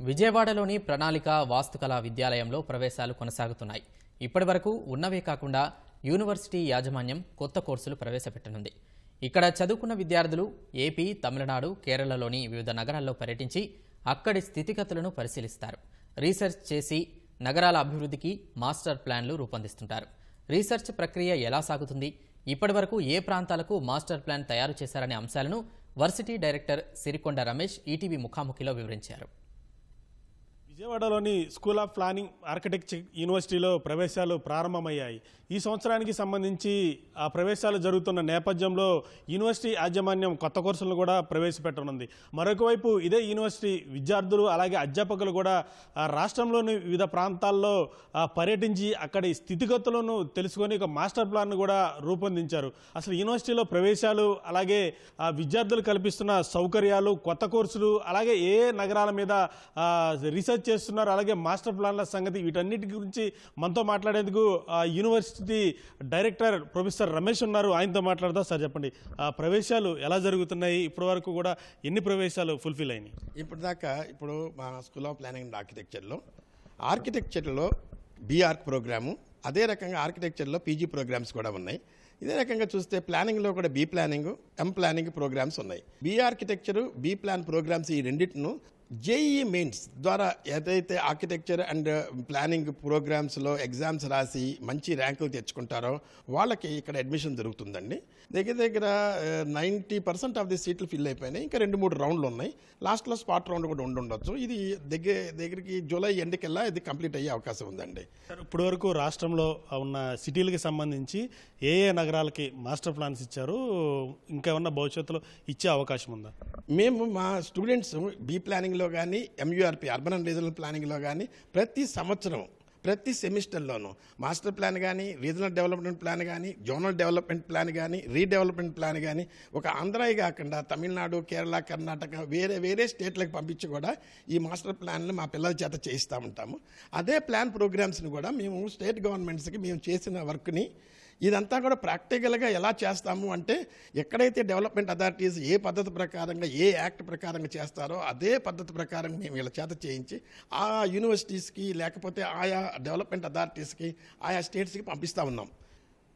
విజయవాడలోని ప్రణాళిక వాస్తుకళా విద్యాలయంలో ప్రవేశాలు కొనసాగుతున్నాయి. ఇప్పటివరకు ఉన్నవే కాకుండా యూనివర్సిటీ యాజమాన్యం కొత్త కోర్సులు ప్రవేశపెట్టనుంది. ఇక్కడ చదువుకున్న విద్యార్థులు ఏపీ తమిళనాడు కేరళలోని వివిధ నగరాల్లో పర్యటించి అక్కడి స్థితిగతులను పరిశీలిస్తారు. రీసెర్చ్ చేసి నగరాల అభివృద్ధికి మాస్టర్ ప్లాన్లు రూపొందిస్తుంటారు. రీసెర్చ్ ప్రక్రియ ఎలా సాగుతుంది? ఇప్పటివరకు ఏ ప్రాంతాలకు మాస్టర్ ప్లాన్ తయారు చేశారనే అంశాలను varsity director Sirikonda Ramesh ETV ముఖాముఖిలో వివరించారు. విజయవాడలోని స్కూల్ ఆఫ్ ప్లానింగ్ ఆర్కిటెక్చర్ యూనివర్సిటీలో ప్రవేశాలు ప్రారంభమయ్యాయి. ఈ సంవత్సరానికి సంబంధించి ఆ ప్రవేశాలు జరుగుతున్న నేపథ్యంలో యూనివర్సిటీ యాజమాన్యం కొత్త కోర్సులను కూడా ప్రవేశపెట్టనుంది. మరొకవైపు ఇదే యూనివర్సిటీ విద్యార్థులు అలాగే అధ్యాపకులు కూడా రాష్ట్రంలోని వివిధ ప్రాంతాల్లో పర్యటించి అక్కడి స్థితిగతులను తెలుసుకొని ఒక మాస్టర్ ప్లాన్ను కూడా రూపొందించారు. అసలు యూనివర్సిటీలో ప్రవేశాలు అలాగే విద్యార్థులు కల్పిస్తున్న సౌకర్యాలు కొత్త కోర్సులు అలాగే ఏ నగరాల మీద రీసెర్చ్ చేస్తున్నారు. అలాగే మాస్టర్ ప్లాన్ల సంగతి వీటన్నిటి గురించి మనతో మాట్లాడేందుకు యూనివర్సిటీ డైరెక్టర్ ప్రొఫెసర్ రమేష్ ఉన్నారు. ఆయనతో మాట్లాడదా సార్ చెప్పండి. ఆ ప్రవేశాలు ఎలా జరుగుతున్నాయి? ఇప్పటి వరకు కూడా ఎన్ని ప్రవేశాలు ఫుల్ఫిల్ అయినాయి? ఇప్పుడు దాకా ఇప్పుడు మా స్కూల్ ఆఫ్ ప్లానింగ్ అండ్ ఆర్కిటెక్చర్లో ఆర్కిటెక్చర్లో బీఆర్క్ ప్రోగ్రాము అదే రకంగా ఆర్కిటెక్చర్లో పీజీ ప్రోగ్రామ్స్ కూడా ఉన్నాయి. ఇదే రకంగా చూస్తే ప్లానింగ్లో కూడా B planning M planning programs ఉన్నాయి. B architecture B plan programs ఈ రెండింటిను జేఈ మెయిన్స్ ద్వారా ఏదైతే ఆర్కిటెక్చర్ అండ్ ప్లానింగ్ ప్రోగ్రామ్స్లో ఎగ్జామ్స్ రాసి మంచి ర్యాంకులు తెచ్చుకుంటారో వాళ్ళకి ఇక్కడ అడ్మిషన్ దొరుకుతుందండి. దగ్గర దగ్గర నైంటీ పర్సెంట్ ఆఫ్ ది సీట్లు ఫిల్ అయిపోయినాయి. ఇంకా రెండు మూడు రౌండ్లు ఉన్నాయి. లాస్ట్లో స్పాట్ రౌండ్ కూడా ఉండి ఉండొచ్చు. ఇది దగ్గర దగ్గరికి జూలై ఎండ్కల్లా ఇది కంప్లీట్ అయ్యే అవకాశం ఉందండి. సార్ ఇప్పటి వరకు రాష్ట్రంలో ఉన్న సిటీలకి సంబంధించి ఏ ఏ నగరాలకి మాస్టర్ ప్లాన్స్ ఇచ్చారు? ఇంకా ఏమన్నా భవిష్యత్తులో ఇచ్చే అవకాశం ఉందా? మేము మా స్టూడెంట్స్ బీ ప్లానింగ్లో కానీ ఎంయూఆర్పి అర్బన్ అండ్ రీజనల్ ప్లానింగ్లో కానీ ప్రతి సంవత్సరం ప్రతి సెమిస్టర్లోనూ మాస్టర్ ప్లాన్ కానీ రీజనల్ డెవలప్మెంట్ ప్లాన్ కానీ జోనల్ డెవలప్మెంట్ ప్లాన్ కానీ రీడెవలప్మెంట్ ప్లాన్ కానీ ఒక ఆంధ్రాయి కాకుండా తమిళనాడు కేరళ కర్ణాటక వేరే వేరే స్టేట్లకు పంపించి కూడా ఈ మాస్టర్ ప్లాన్లు మా పిల్లల చేత చేయిస్తూ ఉంటాము. అదే ప్లాన్ ప్రోగ్రామ్స్ని కూడా మేము స్టేట్ గవర్నమెంట్స్కి మేము చేసిన వర్క్ని ఇదంతా కూడా ప్రాక్టికల్గా ఎలా చేస్తాము అంటే ఎక్కడైతే డెవలప్మెంట్ అథారిటీస్ ఏ పద్ధతి ప్రకారంగా ఏ యాక్ట్ ప్రకారంగా చేస్తారో అదే పద్ధతి ప్రకారం మేము వీళ్ళ చేత చేయించి ఆ యూనివర్సిటీస్కి లేకపోతే ఆయా డెవలప్మెంట్ అథారిటీస్కి ఆయా స్టేట్స్కి పంపిస్తూ ఉన్నాం.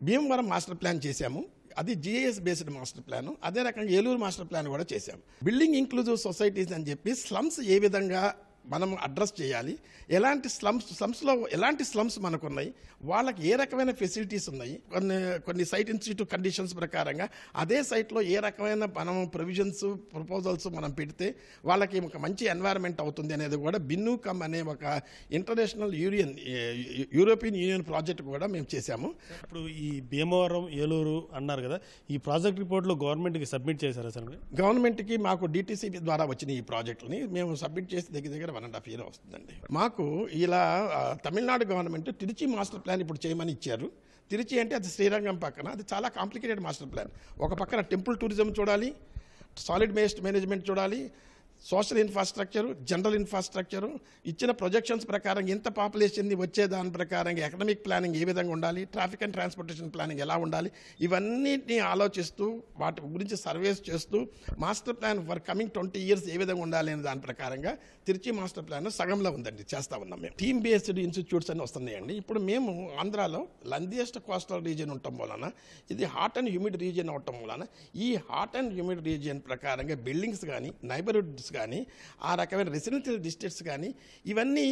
భీమవరం మాస్టర్ ప్లాన్ చేశాము. అది జిఐఎస్ బేస్డ్ మాస్టర్ ప్లాన్. అదే రకంగా ఏలూరు మాస్టర్ ప్లాన్ కూడా చేశాము. బిల్డింగ్ ఇంక్లూజివ్ సొసైటీస్ అని చెప్పి స్లమ్స్ ఏ విధంగా మనం అడ్రస్ చేయాలి. ఎలాంటి స్లమ్స్ స్లమ్స్లో ఎలాంటి స్లమ్స్ మనకు ఉన్నాయి వాళ్ళకి ఏ రకమైన ఫెసిలిటీస్ ఉన్నాయి? కొన్ని కొన్ని సైట్ ఇన్స్టిట్యూట్ కండిషన్స్ ప్రకారంగా అదే సైట్లో ఏ రకమైన మనం ప్రొవిజన్స్ ప్రపోజల్స్ మనం పెడితే వాళ్ళకి ఒక మంచి ఎన్వైరన్మెంట్ అవుతుంది అనేది కూడా బిన్ను కమ్ అనే ఒక international union European union project కూడా మేము చేశాము. ఇప్పుడు ఈ భీమవరం ఏలూరు అన్నారు కదా ఈ ప్రాజెక్ట్ రిపోర్ట్లు గవర్నమెంట్కి సబ్మిట్ చేశారా సార్ గవర్నమెంట్కి మాకు డిటీసీ ద్వారా వచ్చిన ఈ ప్రాజెక్టుని. మేము సబ్మిట్ చేసి దగ్గర దగ్గర వన్ అండ్ హాఫ్ ఇయర్ వస్తుందండి. మాకు ఇలా Tamil Nadu government Tiruchi master plan ఇప్పుడు చేయమని ఇచ్చారు. తిరుచి అంటే అది శ్రీరంగం పక్కన అది చాలా కాంప్లికేటెడ్ మాస్టర్ ప్లాన్. ఒక పక్కన టెంపుల్ టూరిజం చూడాలి సాలిడ్ వేస్ట్ మేనేజ్మెంట్ చూడాలి సోషల్ ఇన్ఫ్రాస్ట్రక్చరు జనరల్ ఇన్ఫ్రాస్ట్రక్చరు ఇచ్చిన ప్రొజెక్షన్స్ ప్రకారం ఎంత పాపులేషన్ వచ్చే దాని ప్రకారం ఎకనమిక్ ప్లానింగ్ ఏ విధంగా ఉండాలి ట్రాఫిక్ అండ్ ట్రాన్స్పోర్టేషన్ ప్లానింగ్ ఎలా ఉండాలి ఇవన్నిటిని ఆలోచిస్తూ వాటి గురించి సర్వేస్ చేస్తూ master plan for coming twenty years ఏ విధంగా ఉండాలి అనే దాని ప్రకారంగా తిరుచి మాస్టర్ ప్లాన్ సగంలో ఉందండి చేస్తా ఉన్నాం మేము. టీమ్ బేస్డ్ ఇన్స్టిట్యూట్స్ అని వస్తున్నాయండి. ఇప్పుడు మేము ఆంధ్రాలో లందియస్ట్ కోస్టల్ రీజియన్ ఉండటం వలన ఇది హాట్ అండ్ హ్యూమిడ్ రీజియన్ అవటం వలన ఈ హాట్ అండ్ హ్యూమిడ్ రీజియన్ ప్రకారంగా బిల్డింగ్స్ కానీ నైబర్హుడ్స్ కానీ ఆ రకమైన రెసిడెన్షియల్ డిస్ట్రిక్ట్స్ కానీ ఇవన్నీ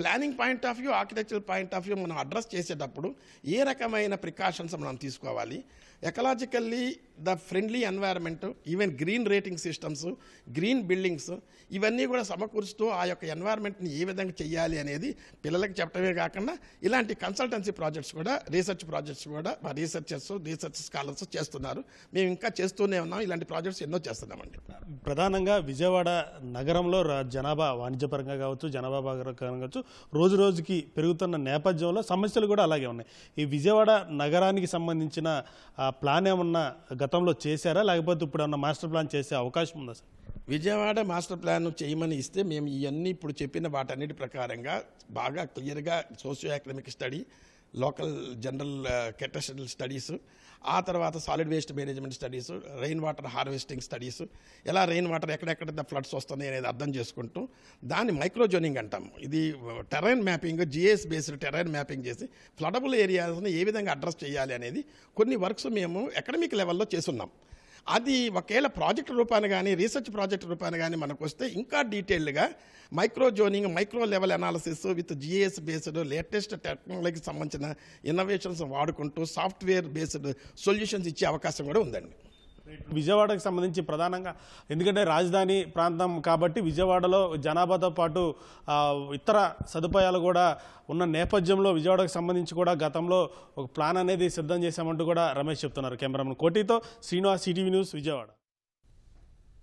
planning point of view architecture point of view మనం అడ్రస్ చేసేటప్పుడు ఏ రకమైన ప్రికాషన్స్ మనం తీసుకోవాలి? Ecologically the friendly environment even green rating systems green buildings ఇవన్నీ కూడా సమకూరుస్తూ ఆ యొక్క ఎన్వైరన్మెంట్ని ఏ విధంగా చేయాలి అనేది పిల్లలకు చెప్పడమే కాకుండా ఇలాంటి కన్సల్టెన్సీ ప్రాజెక్ట్స్ కూడా రీసెర్చ్ ప్రాజెక్ట్స్ కూడా మా రీసెర్చర్స్ రీసెర్చ్ స్కాలర్స్ చేస్తున్నారు. మేము ఇంకా చేస్తూనే ఉన్నాం. ఇలాంటి ప్రాజెక్ట్స్ ఎన్నో చేస్తున్నామండి. ప్రధానంగా విజయవాడ నగరంలో జనాభా వాణిజ్యపరంగా కావచ్చు జనాభా పరంగా కావచ్చు రోజు రోజుకి పెరుగుతున్న నేపథ్యంలో సమస్యలు కూడా అలాగే ఉన్నాయి. ఈ విజయవాడ నగరానికి సంబంధించిన ప్లాన్ ఏమన్నా గతంలో చేశారా? లేకపోతే ఇప్పుడు ఏమన్నా మాస్టర్ ప్లాన్ చేసే అవకాశం ఉందా సార్ విజయవాడ మాస్టర్ ప్లాన్ చేయమని ఇస్తే మేము ఇవన్నీ ఇప్పుడు చెప్పిన వాటన్నిటి ప్రకారంగా బాగా క్లియర్గా socio economic study local general cadastral studies ఆ తర్వాత solid waste management studies rain water harvesting studies ఎలా రెయిన్ వాటర్ ఎక్కడెక్కడ ఫ్లడ్స్ వస్తున్నాయి అనేది అర్థం చేసుకుంటూ దాన్ని మైక్రోజోనింగ్ అంటాం. ఇది terrain mapping GIS based terrain mapping చేసి ఫ్లడబుల్ ఏరియాస్ని ఏ విధంగా అడ్రస్ చేయాలి అనేది కొన్ని వర్క్స్ మేము అకాడమిక్ లెవెల్లో చేస్తున్నాం. అది ఒకవేళ ప్రాజెక్ట్ రూపాన్ని కానీ రీసెర్చ్ ప్రాజెక్ట్ రూపాన్ని కానీ మనకు వస్తే ఇంకా డీటెయిల్డ్గా micro zoning micro level analysis with GIS based latest టెక్నాలజీకి సంబంధించిన ఇన్నోవేషన్స్ వాడుకుంటూ సాఫ్ట్వేర్ బేస్డ్ సొల్యూషన్స్ ఇచ్చే అవకాశం కూడా ఉందండి. విజయవాడకు సంబంధించి ప్రధానంగా. ఎందుకంటే రాజధాని ప్రాంతం కాబట్టి విజయవాడలో జనాభాతో పాటు ఇతర సదుపాయాలు కూడా ఉన్న నేపథ్యంలో విజయవాడకు సంబంధించి కూడా గతంలో ఒక ప్లాన్ అనేది సిద్ధం చేశామంటూ కూడా రమేష్ చెప్తున్నారు. కెమెరామెన్ కోటితో శ్రీనివాస్ సిటీవీ న్యూస్ విజయవాడ.